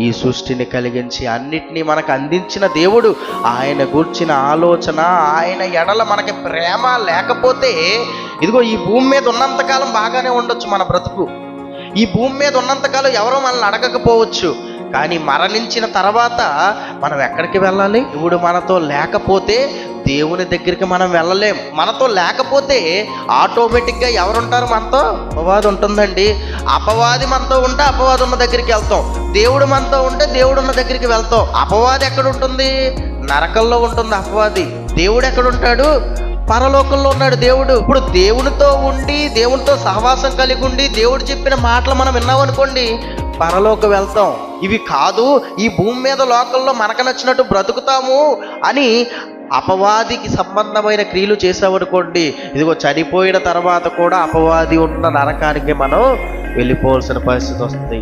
ఈ సృష్టిని కలిగించి అన్నిటినీ మనకు అందించిన దేవుడు. ఆయన గూర్చిన ఆలోచన ఆయన ఎడల మనకి ప్రేమ లేకపోతే ఇదిగో ఈ భూమి మీద ఉన్నంతకాలం బాగానే ఉండొచ్చు మన బ్రతుకు. ఈ భూమి మీద ఉన్నంతకాలం ఎవరో మనల్ని అడగకపోవచ్చు. కానీ మరణించిన తర్వాత మనం ఎక్కడికి వెళ్ళాలి? దేవుడు మనతో లేకపోతే దేవుని దగ్గరికి మనం వెళ్ళలేం. మనతో లేకపోతే ఆటోమేటిక్గా ఎవరుంటారు మనతో? అపవాది ఉంటుందండి. అపవాది మనతో ఉంటే అపవాది ఉన్న దగ్గరికి వెళ్తాం. దేవుడు మనతో ఉంటే దేవుడు ఉన్న దగ్గరికి వెళ్తాం. అపవాది ఎక్కడ ఉంటుంది నరకంలో ఉంటుంది అపవాది. దేవుడు ఎక్కడ ఉంటాడు పరలోకంలో ఉన్నాడు దేవుడు. ఇప్పుడు దేవునితో ఉండి దేవునితో సహవాసం కలిగి ఉండి దేవుడు చెప్పిన మాటలు మనం విన్నామనుకోండి పరలోకి వెళ్తాం. ఇవి కాదు ఈ భూమి మీద లోకంలో మనకు నచ్చినట్టు బ్రతుకుతాము అని అపవాదికి సంబంధమైన క్రియలు చేసామనుకోండి ఇదిగో చనిపోయిన తర్వాత కూడా అపవాది ఉన్న నరకానికి మనం వెళ్ళిపోవాల్సిన పరిస్థితి వస్తుంది.